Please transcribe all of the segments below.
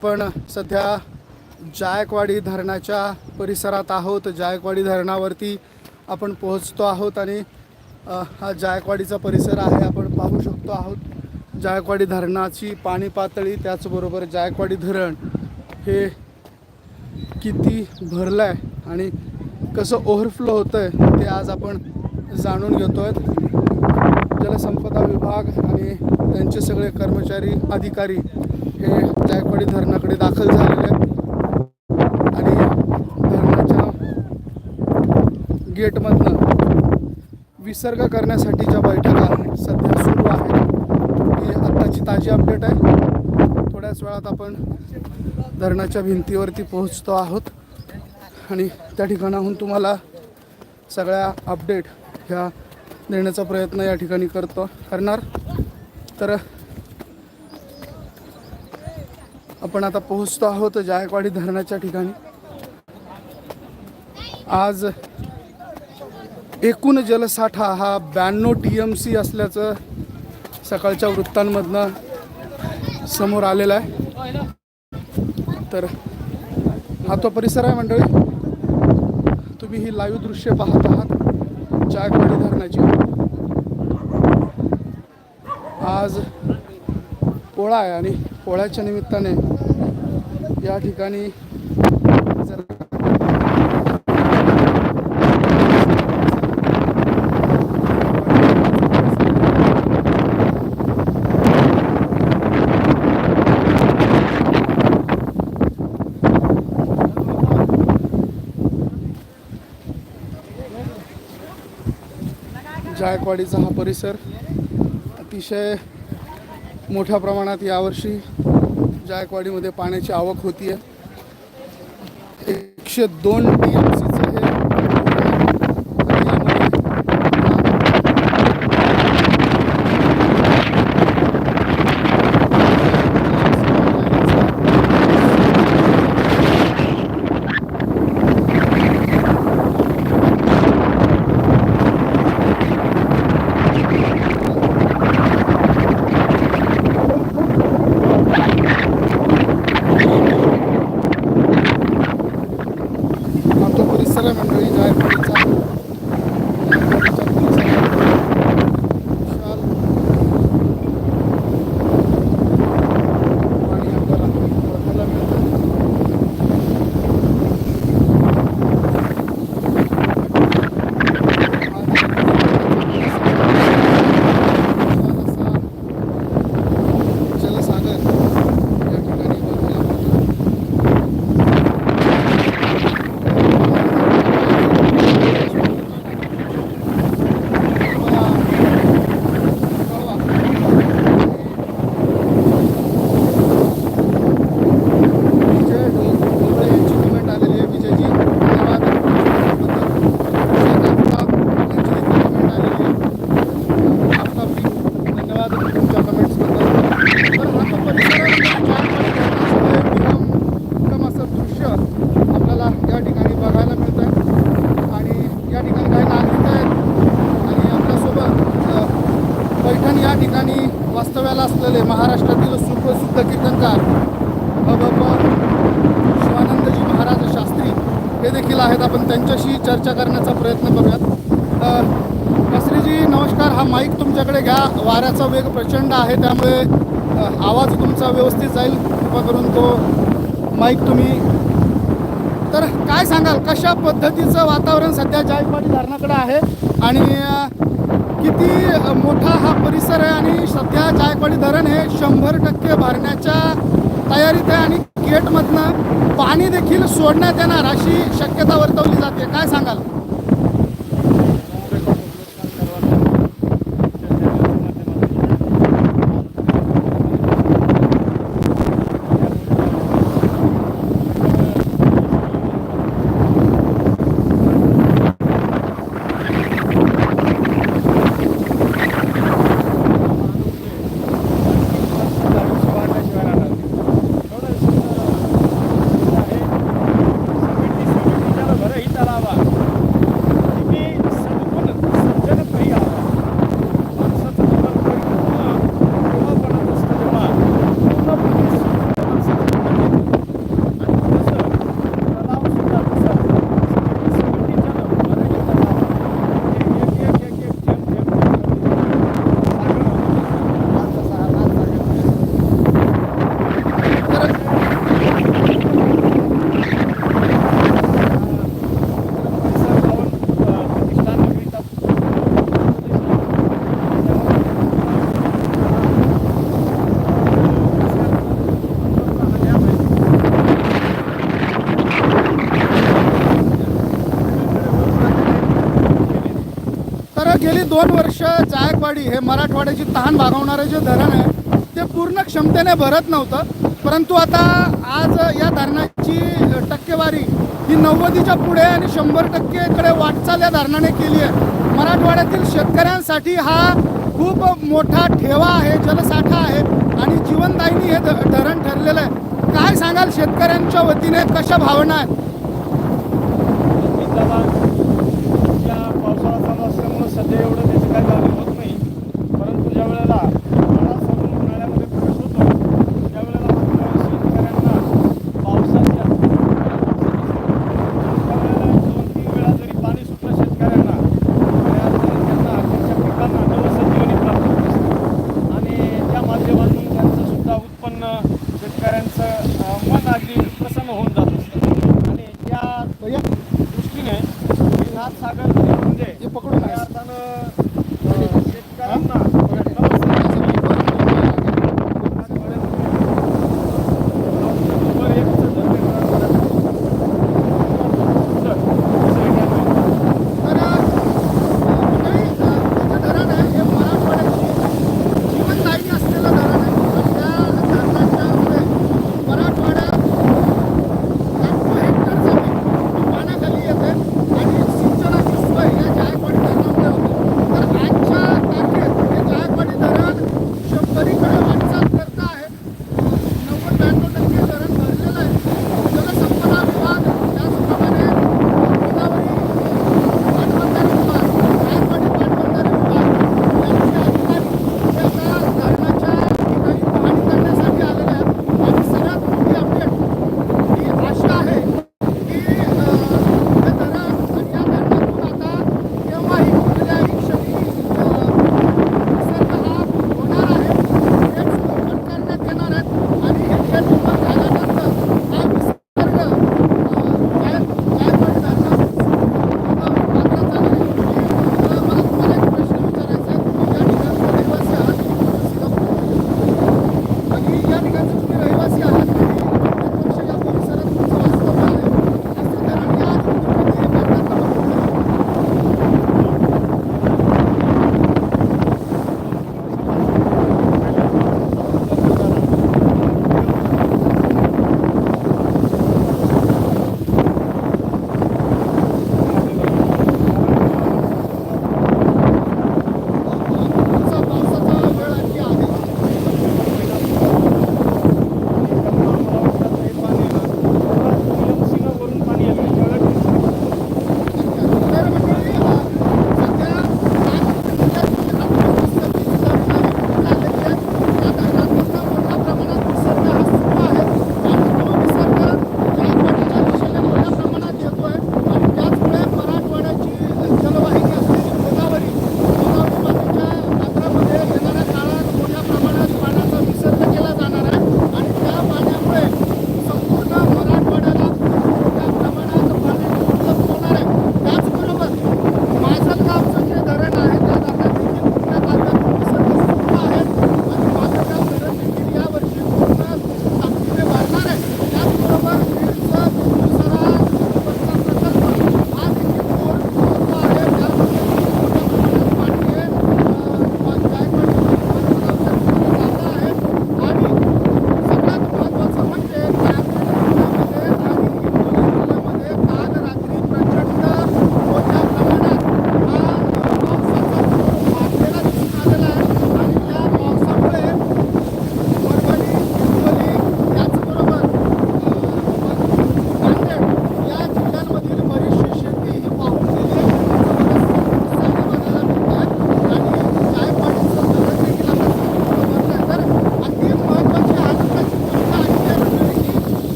आपण सध्या जायकवाडी धरणाच्या परिसरात आहोत. जायकवाडी धरणावरती आपण पोहोचतो आहोत आणि हा जायकवाडीचा परिसर आहे. आपण पाहू शकतो आहोत. जायकवाडी धरणाची पाणी पातळी त्याचबरोबर जायकवाडी धरण हे किती भरलं आहे आणि कसं ओव्हरफ्लो होतं आहे ते आज आपण जाणून घेतो आहेत जलसंपदा विभाग आणि त्यांचे सगळे कर्मचारी अधिकारी हे जायकवाडी धरणाकडे दाखल झालेले आहेत. आणि धरणाच्या गेटमधनं विसर्ग करण्यासाठीच्या बैठका सध्या सुरू आहेत ही आत्ताची ताजी अपडेट आहे. थोड्याच वेळात आपण धरणाच्या भिंतीवरती पोहोचतो आहोत. आणि त्या ठिकाणाहून तुम्हाला सगळ्या अपडेट ह्या देण्याचा प्रयत्न या ठिकाणी करतो करणार. तर आपण आता पोहोचतो आहोत जायकवाडी धरणाच्या ठिकाणी. आज एकूण जलसाठा हा ब्याण्णव टी एम सी असल्याचं सकाळच्या वृत्तांमधनं समोर आलेलं आहे. तर हा तो परिसर आहे मंडळी. तुम्ही ही लाईव्ह दृश्य पाहत आहात जायकवाडी धरणाची. आज पोळा आहे आणि पोळ्याच्या निमित्ताने या ठिकाणी जर जायकवाडीचा हा परिसर अतिशय मोठ्या प्रमाणात यावर्षी जायकवाडीमध्ये पाण्याची आवक होती आहे एकशे दोन टी एम सीचं हे आणि यामध्ये हा तो परिसर आहे मंडळी जायकवाडीचा जायकवाडीच्या परिसरात विशाल पाणी आपल्याला बघायला मिळतं जलसागर या ठिकाणी बघायला मिळतो विजय डोंगरे यांची कमेंट आलेली आहे विजयजी धन्यवाद आफताब जी धन्यवाद तुमच्या कमेंट्सबद्दल तर हा तो परिसर आहे म्हणजे चार पाणी धरणाचं हे विराम उत्तम असं दृश्य आपल्याला या ठिकाणी बघायला मिळतं आहे आणि या ठिकाणी काही नागरिक आहेत आणि आपल्यासोबत अ, पैठण या ठिकाणी वास्तव्याला असलेले महाराष्ट्रातील सुप्रसिद्ध कीर्तनकार बाबा शिवानंदजी महाराज शास्त्री हे देखील आहेत. आपण त्यांच्याशी चर्चा करण्याचा प्रयत्न करूयात. शास्त्रीजी नमस्कार. हा माईक तुमच्याकडे घ्या. वाऱ्याचा वेग प्रचंड आहे त्यामुळे आवाज तुमचा व्यवस्थित जाईल. कृपा करून तो माईक तुम्ही तर काय सांगाल? कशा पद्धतीचं वातावरण सध्या जायकवाडी धरणाकडे आहे? आणि किती मोठा हा परिसर आहे आणि सध्या जायकवाडी धरण हे शंभर टक्के भरण्याच्या तयारीत आहे आणि गेटमधनं पाणी देखील सोडण्यात येणार अशी शक्यता वर्तवली जाते. काय सांगाल? गेली दोन वर्ष जायकवाडी हे मराठवाड्याची तहान भागवणारं जे धरण आहे ते पूर्ण क्षमतेने भरत नव्हतं. परंतु आता आज या धरणाची टक्केवारी ही नव्वदीच्या पुढे आणि शंभर टक्केकडे वाटचाल या धरणाने केली आहे. मराठवाड्यातील शेतकऱ्यांसाठी हा खूप मोठा ठेवा आहे जलसाठा आहे आणि जीवनदायिनी हे धरण ठरलेलं आहे. काय सांगाल शेतकऱ्यांच्या वतीने कशा भावना आहेत? దేవుడు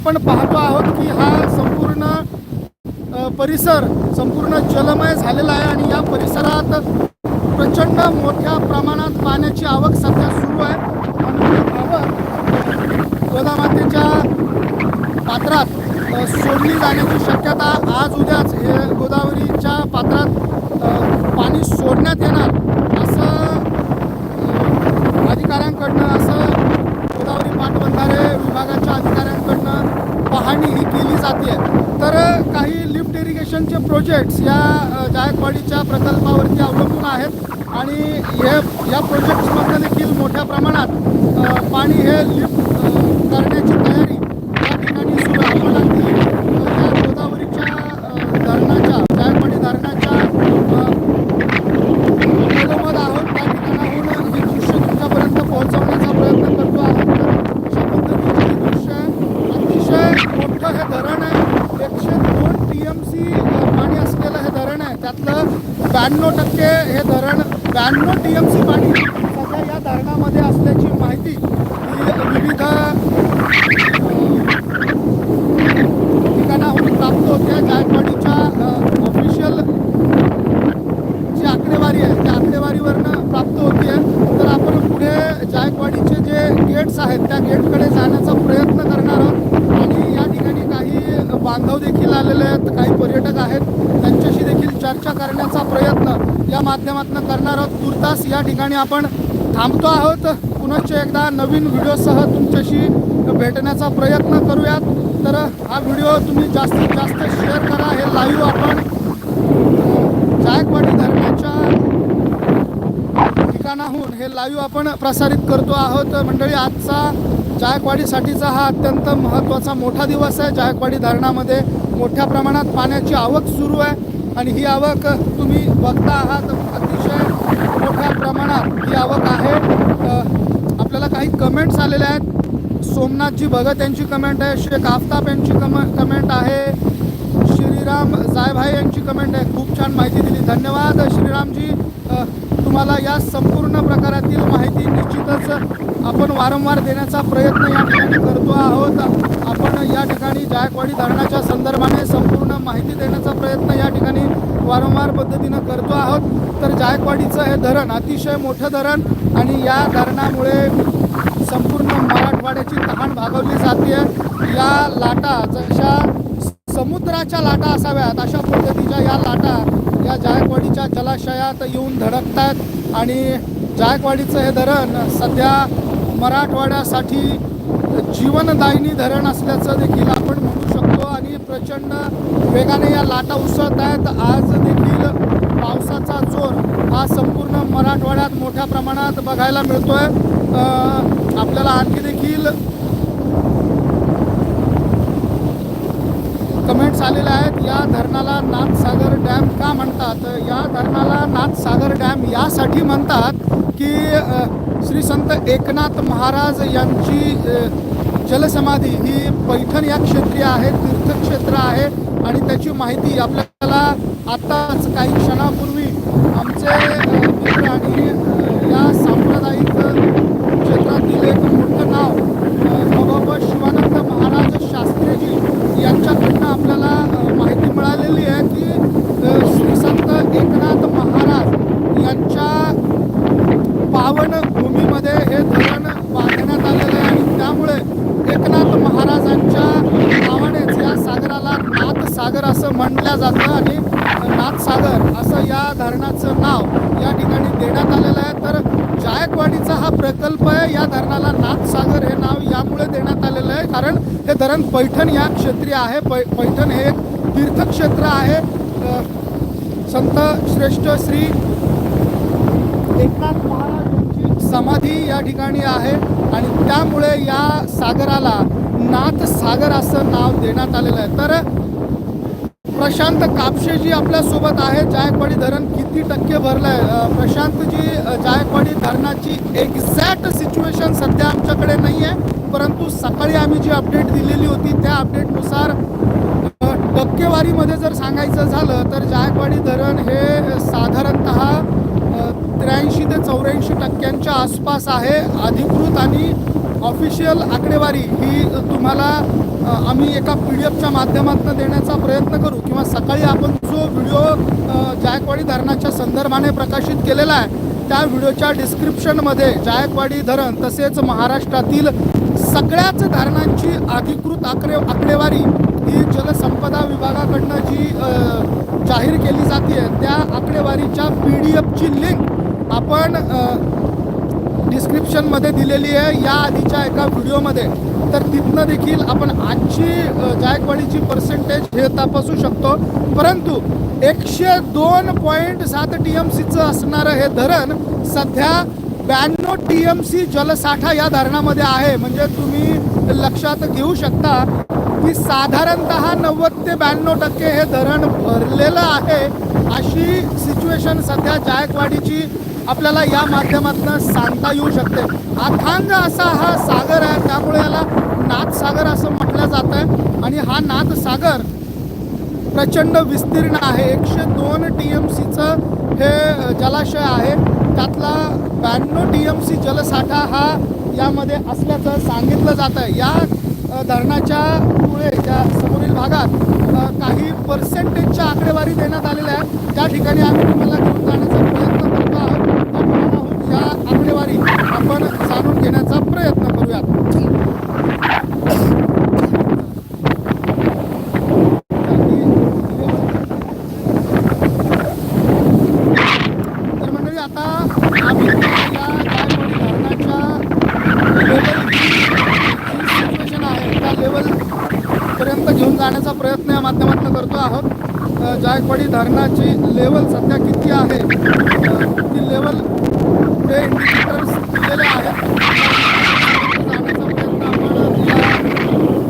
आपण पाहतो आहोत की हा संपूर्ण परिसर संपूर्ण जलमय झालेला आहे आणि या परिसरात प्रचंड मोठ्या प्रमाणात पाण्याची आवक सध्या सुरू आहे. गोदामातेच्या पात्रात सोडली जाण्याची शक्यता आज उद्याच हे गोदावरीच्या पात्रात पाणी सोडण्यात येणार असं अधिकाऱ्यांकडनं असं गोदावरी पाटबंधारे विभागाच्या अधिकाऱ्या पाहणी ही केली जाते. तर काही लिफ्ट इरिगेशनचे प्रोजेक्ट्स या जायकवाडीच्या प्रकल्पावरती अवलंबून आहेत. आणि हे या प्रोजेक्ट्समध्ये देखील मोठ्या प्रमाणात पाणी हे लिफ्ट करण्याची तयारी या ठिकाणी सुरू आहे आपण अगदी अ, या गोदावरीच्या अ, धरणाच्या जायकवाडी धरणाच्या अ, मधोमध आहोत त्या ठिकाणाहून हे दृश्य तुमच्यापर्यंत पोहोचवण्याचा प्रयत्न करतो आहोत अशा पद्धतीचे हे दृश्य आहे अतिशय मोठं हे धरण आहे एकशे दोन टी एम सी पाणी असलेलं हे धरण आहे त्यातलं ब्याण्णव टक्के हे धरण ब्याण्णव टी एम सी पाणी सध्या या धरणामध्ये असल्याची माहिती ही विविध ठिकाणाहून प्राप्त होते जायकवाडीच्या ऑफिशियल जी आकडेवारी आहे त्या आकडेवारीवरनं प्राप्त होती आहे तर आपण पुढे जायकवाडीचे जे गेट्स आहेत त्या गेटकडे जाण्याचा प्रयत्न करणार आहोत आणि या ठिकाणी काही बांधव देखील आलेले आहेत काही पर्यटक आहेत त्यांच्याशी देखील चर्चा करण्याचा प्रयत्न या माध्यमातून करणार आहोत. तुर्तास या ठिकाणी आपण थांबतो आहोत. पुनश्च एकदा नवीन व्हिडिओसह तुमच्याशी भेटण्याचा प्रयत्न करूयात. तर हा व्हिडिओ तुम्ही जास्तीत जास्त शेअर करा. हे लाईव्ह आपण जायकवाडी धरणाच्या ठिकाणाहून हे लाईव्ह आपण प्रसारित करतो आहोत. मंडळी आजचा जायकवाडीसाठीचा हा अत्यंत महत्त्वाचा मोठा दिवस आहे. जायकवाडी धरणामध्ये मोठ्या प्रमाणात पाण्याची आवक सुरू आहे. आणि ही आवक तुम्ही बघता आहात अतिशय मोठ्या प्रमाणात. ही आवक आहे. आपल्याला काही कमेंट्स आलेल्या आहेत. सोमनाथजी भगत यांची कमेंट आहे. शेख आफताब यांची कम कमेंट आहे. श्रीराम जायभाई यांची कमेंट आहे. खूप छान माहिती दिली. धन्यवाद श्रीरामजी. तुम्हाला या संपूर्ण प्रकारातील माहिती निश्चितच आपण वारंवार देण्याचा प्रयत्न या ठिकाणी करतो आहोत. आपण या ठिकाणी जायकवाडी धरणाच्या संदर्भाने संपूर्ण माहिती देण्याचा प्रयत्न या ठिकाणी वारंवार पद्धतीनं करतो आहोत. तर जायकवाडीचं हे धरण अतिशय मोठं धरण आणि या धरणामुळे संपूर्ण मराठवाड्याची तहान भागवली जाते. या लाटा जशा समुद्राच्या लाटा असाव्यात. अशा पद्धतीच्या या लाटा या जायकवाडीच्या जलाशयात येऊन धडकत आहेत आणि जायकवाडीचं हे धरण सध्या मराठवाड्यासाठी जीवनदायिनी धरण असल्याचं देखील आपण म्हणू शकतो. आणि प्रचंड वेगाने या लाटा उसळत आहेत आज देखील पावसाचा जोर हा संपूर्ण मराठवाड्यात मोठ्या प्रमाणात बघायला मिळतो आहे आपल्याला आणखी देखील कमेंट्स आलेल्या आहेत. या धरणाला नाथसागर डॅम का म्हणतात? या धरणाला नाथसागर डॅम यासाठी म्हणतात की श्री संत एकनाथ महाराज यांची जलसमाधी ही पैठण या क्षेत्री आहे तीर्थक्षेत्र आहे आणि त्याची माहिती आपल्याला आत्ताच काही क्षणापूर्वी आमचे मित्र आणि अ, या सांप्रदायिक क्षेत्रातील एक मोठं नाव अ, भगवान शिवानंद महाराज शास्त्रीजी यांच्याकडनं आपल्याला अ, माहिती मिळालेली आहे की अ, श्री संत एकनाथ महाराज यांच्या पावन भूमीमध्ये हे धरण बांधण्यात आलेलं आहे आणि त्यामुळे एकनाथ महाराजांच्या नावानेच या सागराला नाथ सागर असं म्हटलं जातं आणि नाथसागर असं या धरणाचं नाव या ठिकाणी देण्यात आलेलं आहे तर जायकवाडीचा हा प्रकल्प आहे या धरणाला नाथसागर हे नाव यामुळे देण्यात आलेलं आहे. कारण हे धरण पैठण या क्षेत्री आहे. पै पैठण हे एक तीर्थक्षेत्र आहे. संत श्रेष्ठ श्री एकनाथ महाराजांची समाधी या ठिकाणी आहे. आणि त्यामुळे या सागराला नाथसागर असं नाव देण्यात आलेलं आहे. तर प्रशांत कापशेजी आपल्यासोबत आहे जायकवाडी धरण किती टक्के भरलं आहे प्रशांतजी जायकवाडी धरणाची एक्झॅक्ट सिच्युएशन सध्या आमच्याकडे नाही आहे परंतु सकाळी आम्ही जी अपडेट दिलेली होती त्या अपडेटनुसार टक्केवारीमध्ये जर सांगायचं झालं तर जायकवाडी धरण हे साधारणतः त्र्याऐंशी ते चौऱ्याऐंशी टक्क्यांच्या आसपास आहे. अधिकृत आणि ऑफिशियल आकडेवारी ही तुम्हाला आम्ही एका पी डी एफच्या माध्यमातून देण्याचा प्रयत्न करू किंवा सकाळी आपण जो व्हिडिओ जायकवाडी धरणाच्या संदर्भाने प्रकाशित केलेला आहे त्या व्हिडिओच्या डिस्क्रिप्शनमध्ये जायकवाडी धरण तसेच महाराष्ट्रातील सगळ्याच धरणांची अधिकृत आकडे आकडेवारी ही जलसंपदा विभागाकडनं जी जाहीर केली जाते त्या आकडेवारीच्या पी डी एफची लिंक आपण डिस्क्रिप्शनमध्ये दिलेली आहे. या आधीच्या एका व्हिडिओमध्ये. तर तिथनं देखील आपण आजची जायकवाडीची पर्सेंटेज हे तपासू शकतो. परंतु एकशे दोन पॉईंट सात टी एम सीचं असणारं हे धरण सध्या ब्याण्णव टी एम सी जलसाठा या धरणामध्ये आहे. म्हणजे तुम्ही लक्षात घेऊ शकता की साधारणतः नव्वद ते ब्याण्णव टक्के हे धरण भरलेलं आहे अशी सिच्युएशन सध्या जायकवाडीची आपल्याला या माध्यमातून सांगता येऊ शकते. अथांग असा हा सागर आहे त्यामुळे याला नाथसागर असं म्हटलं जातं आहे. आणि हा नाथसागर प्रचंड विस्तीर्ण आहे. एकशे दोन टी एम सीचं हे जलाशय आहे. त्यातला ब्याण्णव टी एम सी जलसाठा हा यामध्ये असल्याचं सांगितलं जातं आहे. या धरणाच्या मुळे त्या समोरील भागात काही पर्सेंटेजच्या आकडेवारी देण्यात आलेल्या आहे त्या ठिकाणी आम्ही तुम्हाला घेऊन जाण्याचा प्रयत्न करतो आहोत आपण आहोत या आकडेवारी आपण जाणून घेण्याचा प्रयत्न करूयात तर मंडळी आता आम्ही तुम्हाला या जायकवाडी धरणाच्या सिच्युएशन आहे त्या लेवलपर्यंत घेऊन जाण्याचा प्रयत्न या माध्यमातून करतो आहोत अ, धरणाची लेवल सध्या किती आहे? ती लेवल पुढे इंडिकेटर्स दिलेले आहेत. जाण्याचा प्रयत्न आपण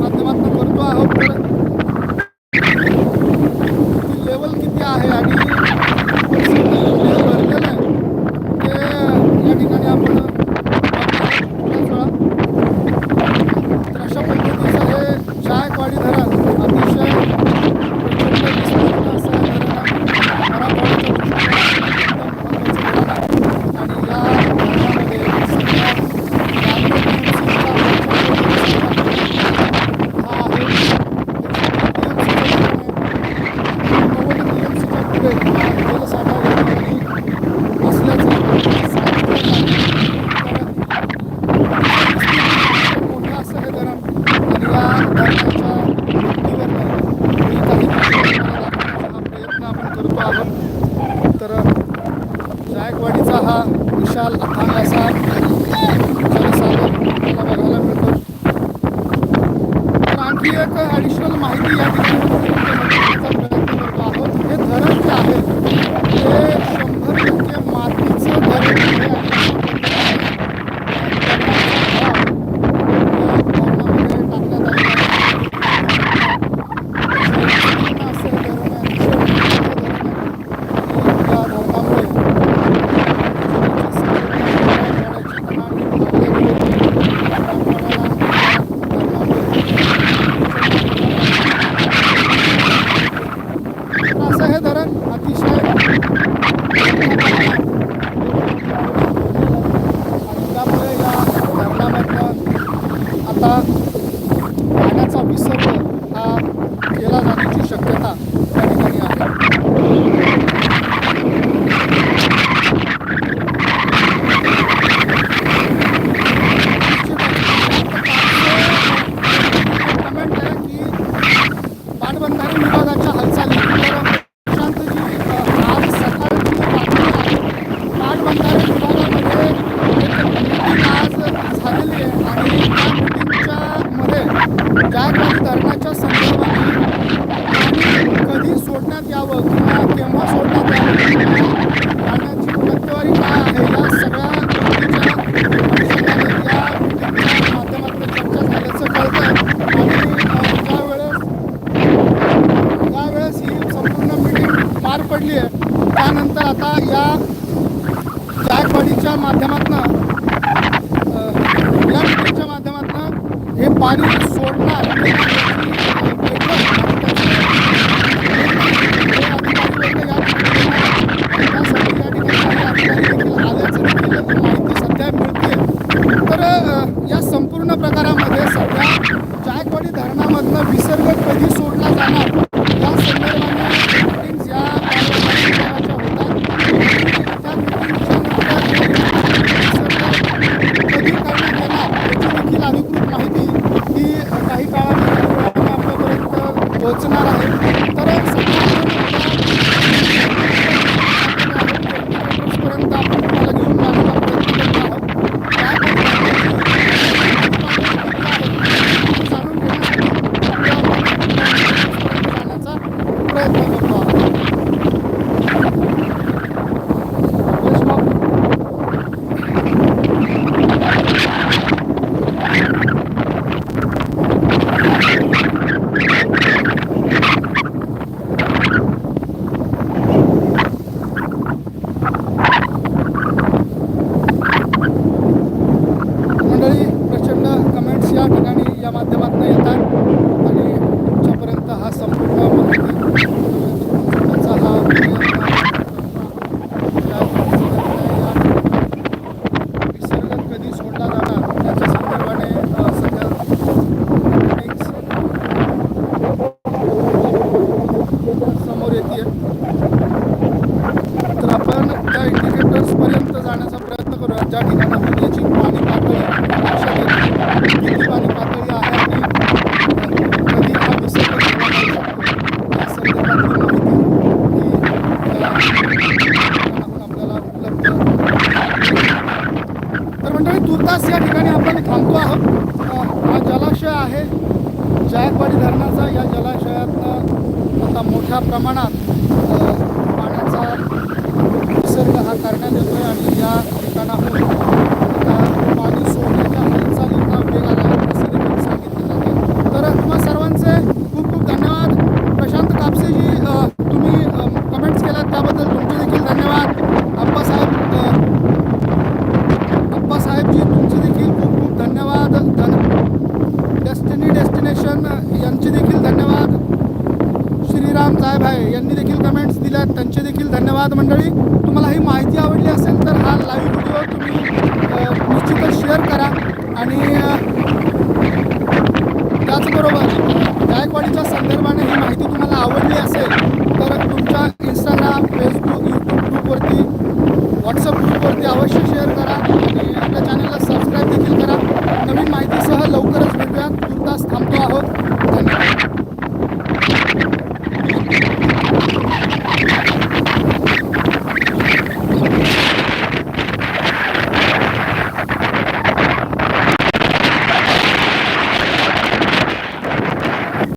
माध्यमातून करतो आहोत तर ती लेवल किती आहे आणि भरलेलं आहे ते या ठिकाणी आपण बघणार आहोत. तर अशा पद्धतीचं हे जायकवाडी धरण अतिशय प्रचंड विस्तीर्ण असं हे धरण आहे. मराठवाड्याच्या दृष्टीने एकदम महत्त्वाचं धरण आहे. आणि या धरणामध्ये सध्या हा आहे तर जायकवाडीचा हा विशाल अथांग असा बघायला मिळतो. तर आणखी एक ॲडिशनल माहिती या ठिकाणी श्रीराम साहेब आहे. यांनी देखील कमेंट्स दिल्यात. त्यांचे देखील धन्यवाद मंडळी. तुम्हाला ही माहिती आवडली असेल तर हा लाईव्ह व्हिडिओ तुम्ही निश्चितच शेअर करा. आणि त्याचबरोबर जायकवाडीच्या संदर्भाने ही माहिती तुम्हाला आवडली असेल तर तुमच्या इंस्टाग्राम फेसबुक यूट्यूब ग्रुपवरती व्हॉट्सअप ग्रुपवरती अवश्य शेअर करा. आणि